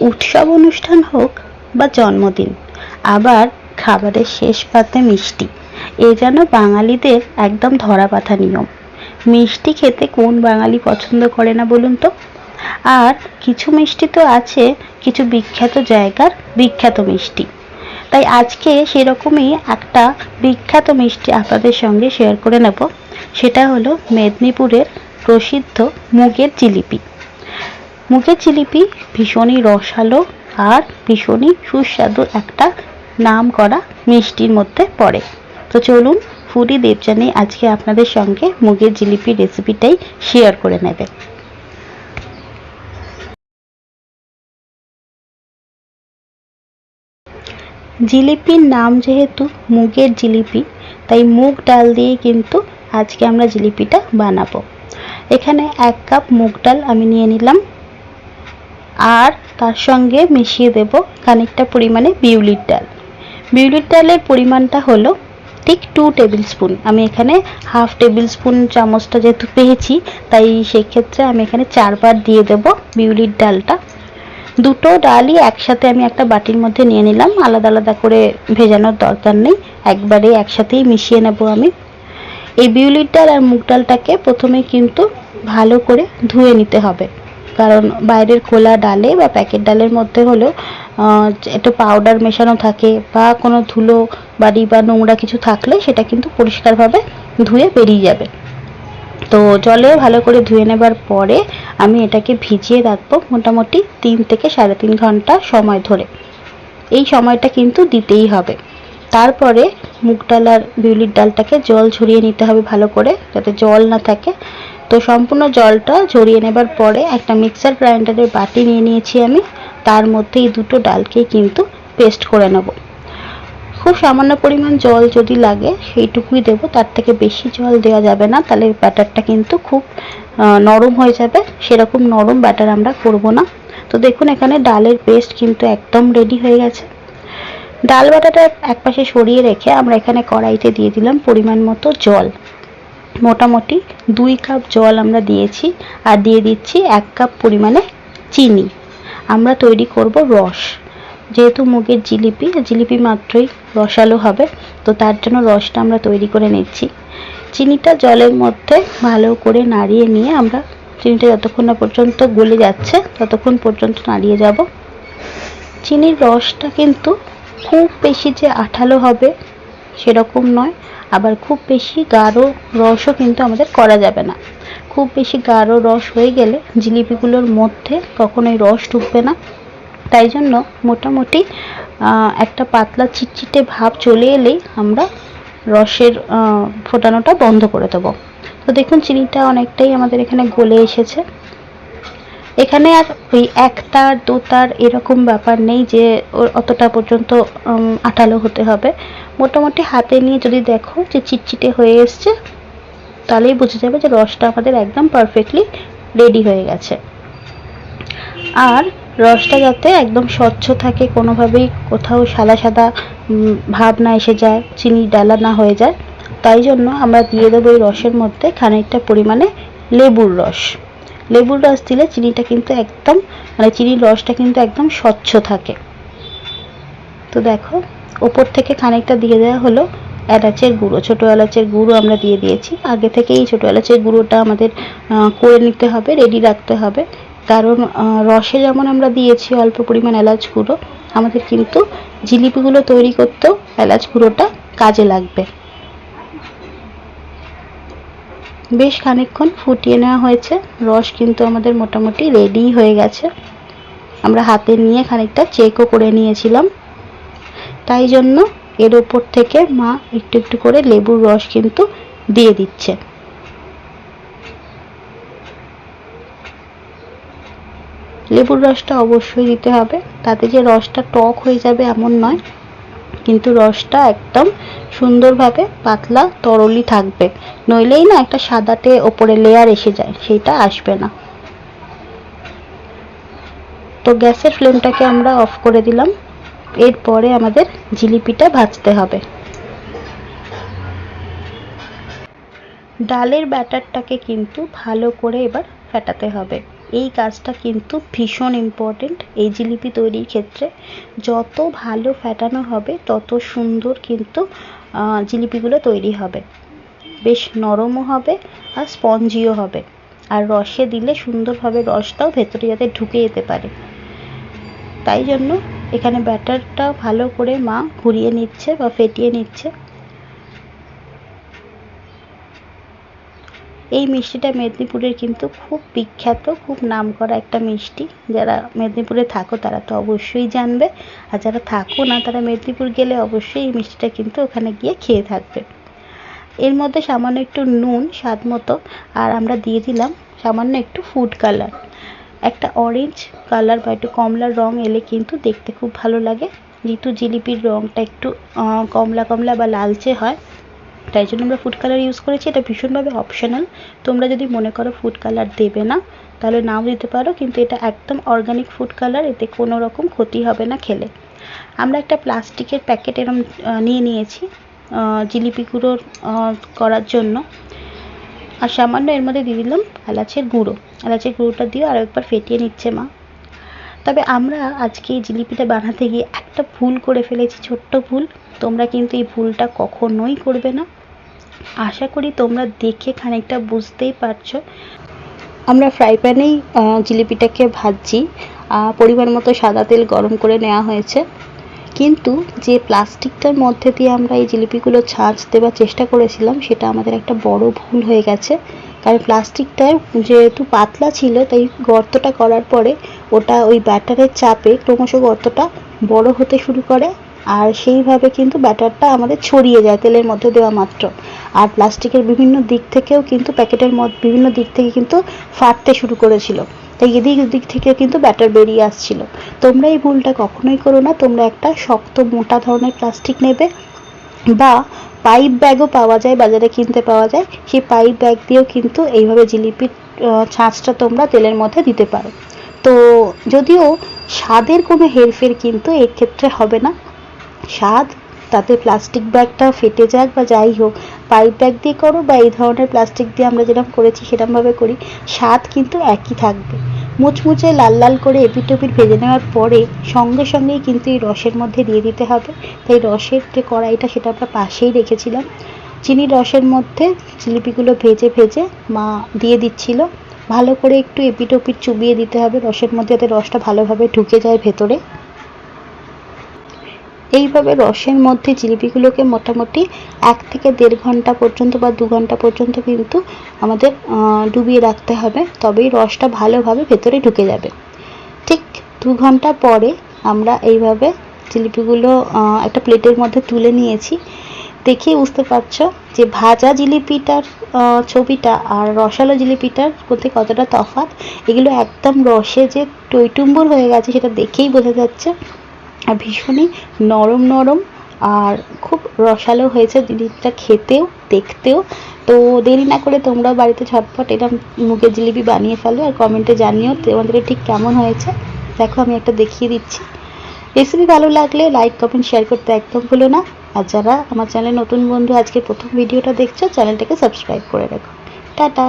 উৎসব অনুষ্ঠান হোক বা জন্মদিন, আবার খাবারের শেষ পাতে মিষ্টি। এ যেন বাঙালিদের একদম ধরা বাঁধা নিয়ম। মিষ্টি খেতে কোন বাঙালি পছন্দ করে না বলুন তো? আর কিছু মিষ্টি তো আছে, কিছু বিখ্যাত জায়গার বিখ্যাত মিষ্টি। তাই আজকে সেরকমই একটা বিখ্যাত মিষ্টি আপনাদের সঙ্গে শেয়ার করে নেব। সেটা হলো মেদিনীপুরের প্রসিদ্ধ মুগের জিলিপি। মুগের জিলিপি, ভীষণই রসালো আর ভীষণই সুস্বাদু একটা নাম করা মিষ্টির মধ্যে পড়ে। তো চলুন, ফুডি দেবজানি আজকে আপনাদের সঙ্গে মুগের জিলিপির রেসিপিটাই শেয়ার করে নেবে। জিলিপির নাম যেহেতু মুগের জিলিপি, তাই মুগ ডাল দিয়ে কিন্তু আজকে আমরা জিলিপিটা বানাবো। এখানে এক কাপ মুগ ডাল আমি নিয়ে নিলাম। আর তার সঙ্গে মিশিয়ে দেব খানিকটা পরিমাণে বিউলির ডাল। বিউলির ডালের পরিমাণটা হলো ঠিক টু টেবিল স্পুন আমি এখানে হাফ টেবিল স্পুন চামচটা যেহেতু পেয়েছি, তাই সেক্ষেত্রে আমি এখানে চারবার দিয়ে দেব বিউলির ডালটা। দুটো ডালই একসাথে আমি একটা বাটির মধ্যে নিয়ে নিলাম, আলাদা আলাদা করে ভেজানোর দরকার নেই, একবারে একসাথেই মিশিয়ে নেব আমি। এই বিউলির ডাল আর মুগ ডালটাকে প্রথমে কিন্তু ভালো করে ধুয়ে নিতে হবে। কারণ বাইরের খোলা ডালে বা প্যাকেট ডালের মধ্যে হলেও একটু পাউডার মেশানো থাকে বা কোনো ধুলো, বাড়ি বা নোংরা কিছু থাকলে সেটা কিন্তু পরিষ্কারভাবে ধুয়ে বেরিয়ে যাবে। তো জলে ভালো করে ধুয়ে নেবার পরে আমি এটাকে ভিজিয়ে রাখব মোটামুটি তিন থেকে সাড়ে তিন ঘণ্টা সময় ধরে। এই সময়টা কিন্তু দিতেই হবে। তারপরে মুগ ডাল আর বিউলির ডালটাকে জল ঝরিয়ে নিতে হবে ভালো করে, যাতে জল না থাকে। তো সম্পূর্ণ জলটা ঝরিয়ে নেবার পরে একটা মিক্সার গ্রাইন্ডারের বাটি নিয়ে নিয়েছি আমি। তার মধ্যে এই দুটো ডালকে কিন্তু পেস্ট করে নেব। খুব সামান্য পরিমাণ জল যদি লাগে, সেইটুকুই দেব। তার থেকে বেশি জল দেওয়া যাবে না। তাহলে ব্যাটারটা কিন্তু খুব নরম হয়ে যাবে। সেরকম নরম ব্যাটার আমরা করব না। তো দেখুন, এখানে ডালের পেস্ট কিন্তু একদম রেডি হয়ে গেছে। ডাল বাটাটা একপাশে সরিয়ে রেখে আমরা এখানে কড়াইতে দিয়ে দিলাম পরিমাণ মতো জল। মোটামুটি দুই কাপ জল আমরা দিয়েছি আর দিয়ে দিচ্ছি এক কাপ পরিমাণে চিনি। আমরা তৈরি করব রস। যেহেতু মুগের জিলিপি জিলিপি মাত্রই রসালো হবে, তো তার জন্য রসটা আমরা তৈরি করে নিচ্ছি। চিনিটা জলের মধ্যে ভালো করে নাড়িয়ে নিয়ে আমরা চিনিটা যতক্ষণ না পর্যন্ত গলে যাচ্ছে, ততক্ষণ পর্যন্ত নাড়িয়ে যাব। চিনির রসটা কিন্তু খুব বেশি যে আঠালো হবে সেরকম নয়। আবার খুব বেশি গাঢ় রসও কিন্তু আমাদের করা যাবে না। খুব বেশি গাঢ় রস হয়ে গেলে জিলিপিগুলোর মধ্যে কখনোই রস ঢুকবে না। তাই জন্য মোটামুটি একটা পাতলা চিটচিটে ভাব চলে এলেই আমরা রসের ফোটানোটা বন্ধ করে দেবো। তো দেখুন, চিনিটা অনেকটাই আমাদের এখানে গলে এসেছে। এখানে আর ওই একতার দোতার এরকম ব্যাপার নেই যে অতটা পর্যন্ত আঠালো হতে হবে। মোটামুটি হাতে নিয়ে যদি দেখো যে চিটচিটে হয়ে এসছে, তাহলেই বোঝা যাবে যে রসটা আমাদের একদম পারফেক্টলি রেডি হয়ে গেছে। আর রসটা যাতে একদম স্বচ্ছ থাকে, কোনোভাবেই কোথাও সাদা সাদা ভাব না এসে যায়, চিনি ডালা না হয়ে যায়, তাই জন্য আমরা দিয়ে দেবো এই রসের মধ্যে খানিকটা পরিমাণে লেবুর রস। লেবুর রস দিলে চিনিটা কিন্তু একদম মানে চিনির রসটা কিন্তু একদম স্বচ্ছ থাকে। তো দেখো, ওপর থেকে খানিকটা দিয়ে দেওয়া হলো এলাচের গুঁড়ো। ছোটো এলাচের গুঁড়ো আমরা দিয়ে দিয়েছি। আগে থেকে এই ছোটো এলাচের গুঁড়োটা আমাদের করে নিতে হবে রেডি রাখতে হবে। কারণ রসে যেমন আমরা দিয়েছি অল্প পরিমাণ এলাচ গুঁড়ো, আমাদের কিন্তু জিলিপিগুলো তৈরি করতেও এলাচ গুঁড়োটা কাজে লাগবে। বেশ খানিকক্ষণ ফুটিয়ে নেওয়া হয়েছে। রস কিন্তু আমাদের মোটামুটি রেডি হয়ে গেছে। আমরা হাতে নিয়ে খানিকটা চেকও করে নিয়েছিলাম। তাই জন্য এর ওপর থেকে মা একটু একটু করে লেবুর রস কিন্তু দিয়ে দিচ্ছে। লেবুর রসটা অবশ্যই দিতে হবে। তাতে যে রসটা টক হয়ে যাবে এমন নয়। কিন্তু রসটা একদম সুন্দরভাবে পাতলা তরলই থাকবে। নইলেই না একটা সাদাটে ওপরে লেয়ার এসে যায় সেইটা আসবে না। তো গ্যাসের ফ্লেমটাকে আমরা অফ করে দিলাম। এরপরে আমাদের জিলিপিটা ভাজতে হবে। ডালের ব্যাটারটাকে কিন্তু ভালো করে এবার ফেটাতে হবে। এই কাজটা কিন্তু ভীষণ ইম্পর্টেন্ট এই জিলিপি তৈরির ক্ষেত্রে। যত ভালো ফ্যাটানো হবে, তত সুন্দর কিন্তু জিলিপিগুলো তৈরি হবে। বেশ নরমও হবে আর স্পঞ্জিও হবে। আর রসে দিলে সুন্দরভাবে রসটাও ভেতরে যাতে ঢুকে যেতে পারে। তাই জন্য এখানে ব্যাটারটা ভালো করে মা ঘুরিয়ে নিচ্ছে বা ফেটিয়ে নিচ্ছে। এই মিষ্টিটা মেদিনীপুরের কিন্তু খুব বিখ্যাত, খুব নামকরা একটা মিষ্টি। যারা মেদিনীপুরে থাকো তারা তো অবশ্যই জানবে, আর যারা থাকো না তারা মেদিনীপুর গেলে অবশ্যই এই মিষ্টিটা কিন্তু ওখানে গিয়ে খেয়ে থাকবে। এর মধ্যে সামান্য একটু নুন, স্বাদ মতো, আর আমরা দিয়ে দিলাম সামান্য একটু ফুড কালার একটা অরেঞ্জ কালার বা একটু কমলা রং এলে কিন্তু দেখতে খুব ভালো লাগে। যেহেতু জিলিপির রংটা একটু কমলা কমলা বা লালচে হয় তাই জন্য আমরা ফুড কালার ইউজ করেছি। এটা ভীষণভাবে অপশনাল তোমরা যদি মনে করো ফুড কালার দেবে না তাহলে নাও দিতে পারো কিন্তু এটা একদম অর্গানিক ফুড কালার এতে কোনো রকম ক্ষতি হবে না খেলে। আমরা একটা প্লাস্টিকের প্যাকেট এরম নিয়ে নিয়েছি জিলিপিগুলো আহ, করার জন্য। আর সামান্য এর মধ্যে দিয়ে দিলাম এলাচের গুঁড়ো। এলাচের গুঁড়োটা দিয়ে আরও একবার ফেটিয়ে নিচ্ছে মা। তবে আমরা আজকে এই জিলিপিটা বানাতে গিয়ে একটা ভুল করে ফেলেছি ছোট্ট ভুল। তোমরা কিন্তু এই ভুলটা কখনোই করবে না। আশা করি তোমরা দেখে খানিকটা বুঝতেই পারছ। আমরা ফ্রাই প্যানেই জিলিপিটাকে ভাজছি। পরিমাণ মতো সাদা তেল গরম করে নেওয়া হয়েছে। কিন্তু যে প্লাস্টিকটার মধ্যে দিয়ে আমরা এই জিলিপিগুলো ছাঁচ দেওয়ার চেষ্টা করেছিলাম, সেটা আমাদের একটা বড় ভুল হয়ে গেছে। কারণ প্লাস্টিকটা যেহেতু পাতলা ছিল, তাই গর্তটা করার পরে ওটা ওই ব্যাটারের চাপে ক্রমশ গর্তটা বড় হতে শুরু করে। আর সেইভাবে কিন্তু ব্যাটারটা আমাদের ছড়িয়ে যায় তেলের মধ্যে দেওয়া মাত্র। আর প্লাস্টিকের বিভিন্ন দিক থেকেও কিন্তু প্যাকেটের বিভিন্ন দিক থেকে কিন্তু ফাটতে শুরু করেছিল। তাই এদিক ওদিক থেকে কিন্তু ব্যাটার বেরিয়ে আসছিল। তোমরা এই ভুলটা কখনোই করো না, তোমরা একটা শক্ত মোটা ধরনের প্লাস্টিক নেবে বা পাইপ ব্যাগও পাওয়া যায়, বাজারে কিনতে পাওয়া যায়। সেই পাইপ ব্যাগ দিয়েও কিন্তু এইভাবে জিলিপির ছাঁচটা তোমরা তেলের মধ্যে দিতে পারো। তো যদিও স্বাদের কোনো হেরফের কিন্তু এক্ষেত্রে হবে না। স্বাদ, তাতে প্লাস্টিক ব্যাগটা ফেটে যাক বা যাই হোক পাইপ ব্যাগ দিয়ে করো বা এই ধরনের প্লাস্টিক দিয়ে আমরা যেরকম করেছি সেরকমভাবে করি। স্বাদ কিন্তু একই থাকবে। মুচমুচে লাল লাল করে এপিটোপিট ভেজে নেওয়ার পরে সঙ্গে সঙ্গেই কিন্তু এই রসের মধ্যে দিয়ে দিতে হবে। তাই রসের যে কড়াইটা সেটা আমরা পাশেই রেখেছিলাম। চিনি রসের মধ্যে জিলিপিগুলো ভেজে ভেজে মা দিয়ে দিচ্ছিল। ভালো করে একটু এপিটোপিট চুবিয়ে দিতে হবে রসের মধ্যে, যাতে রসটা ভালোভাবে ঢুকে যায় ভেতরে। এইভাবে রসের মধ্যে জিলিপিগুলোকে মোটামুটি এক থেকে দেড় ঘণ্টা পর্যন্ত বা দু ঘণ্টা পর্যন্ত কিন্তু আমাদের ডুবিয়ে রাখতে হবে। তবেই রসটা ভালোভাবে ভেতরে ঢুকে যাবে। ঠিক দু ঘণ্টা পরে আমরা এইভাবে জিলিপিগুলো একটা প্লেটের মধ্যে তুলে নিয়েছি। দেখেই বুঝতে পারছ যে ভাজা জিলিপিটার ছবিটা আর রসালো জিলিপিটার মধ্যে কতটা তফাৎ। এগুলো একদম রসে যে টইটুম্বুর হয়ে গেছে সেটা দেখেই বোঝা যাচ্ছে। ভীষণই নরম নরম আর খুব রসালো হয়েছে জিলিপিটা খেতেও, দেখতেও। তো দেরি না করে তোমরাও বাড়িতে ঝটপট এটা মুগের জিলিপি বানিয়ে ফেলো আর কমেন্টে জানিও তোমাদের ঠিক কেমন হয়েছে। দেখো আমি একটা দেখিয়ে দিচ্ছি। রেসিপি ভালো লাগলে লাইক কমেন্ট শেয়ার করতে একদম ভুলো না। আর যারা আমার চ্যানেলে নতুন বন্ধু আজকে প্রথম ভিডিওটা দেখছ চ্যানেলটাকে সাবস্ক্রাইব করে রাখো। টাটা!